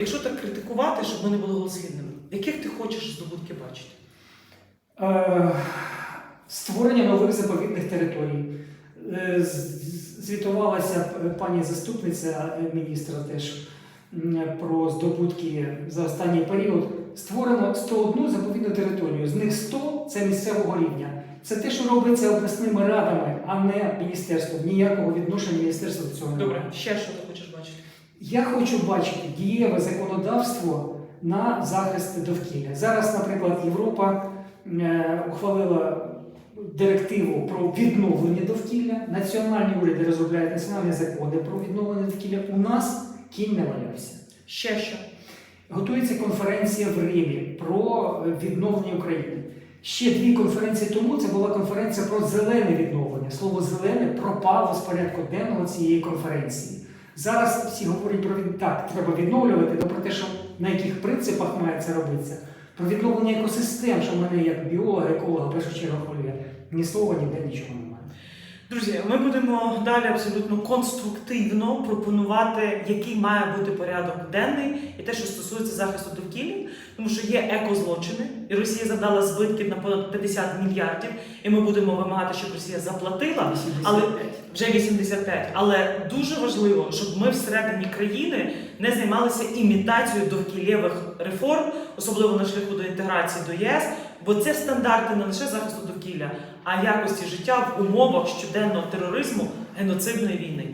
Якщо так критикувати, щоб ми не були голослівними, яких ти хочеш здобутки бачити? Е, Створення нових заповідних територій. Е, Звітувалася пані заступниця міністра теж про здобутки за останній період. Створено 101 заповідну територію. З них 100 це місцевого рівня. Це те, що робиться обласними радами, а не міністерством. Ніякого відношення міністерства до цього немає. Добре, ще що ти хочеш бачити? Я хочу бачити дієве законодавство на захист довкілля. Зараз, наприклад, Європа е, ухвалила директиву про відновлення довкілля. Національні уряди розробляють національні закони про відновлення довкілля. У нас кінь не валявся. Ще що? Готується конференція в Римі про відновлення України. Ще дві конференції тому це була конференція про зелене відновлення. Слово зелене пропало з порядку денного цієї конференції. Зараз всі говорять про так, треба відновлювати, то про те, що на яких принципах має це робитися, про відновлення екосистем, що мене як біолога, еколога, в першу чергу хвилює. Ні слова, ніде нічого немає. Друзі, ми будемо далі абсолютно конструктивно пропонувати, який має бути порядок денний і те, що стосується захисту довкілля, тому що є екозлочини, і Росія завдала збитків на понад 50 мільярдів, і ми будемо вимагати, щоб Росія заплатила. Але 85. вже 85. Але дуже важливо, щоб ми всередині країни не займалися імітацією довкіллєвих реформ, особливо на шляху до інтеграції до ЄС, бо це стандарти не лише захисту довкілля, а якості життя в умовах щоденного тероризму геноцидної війни.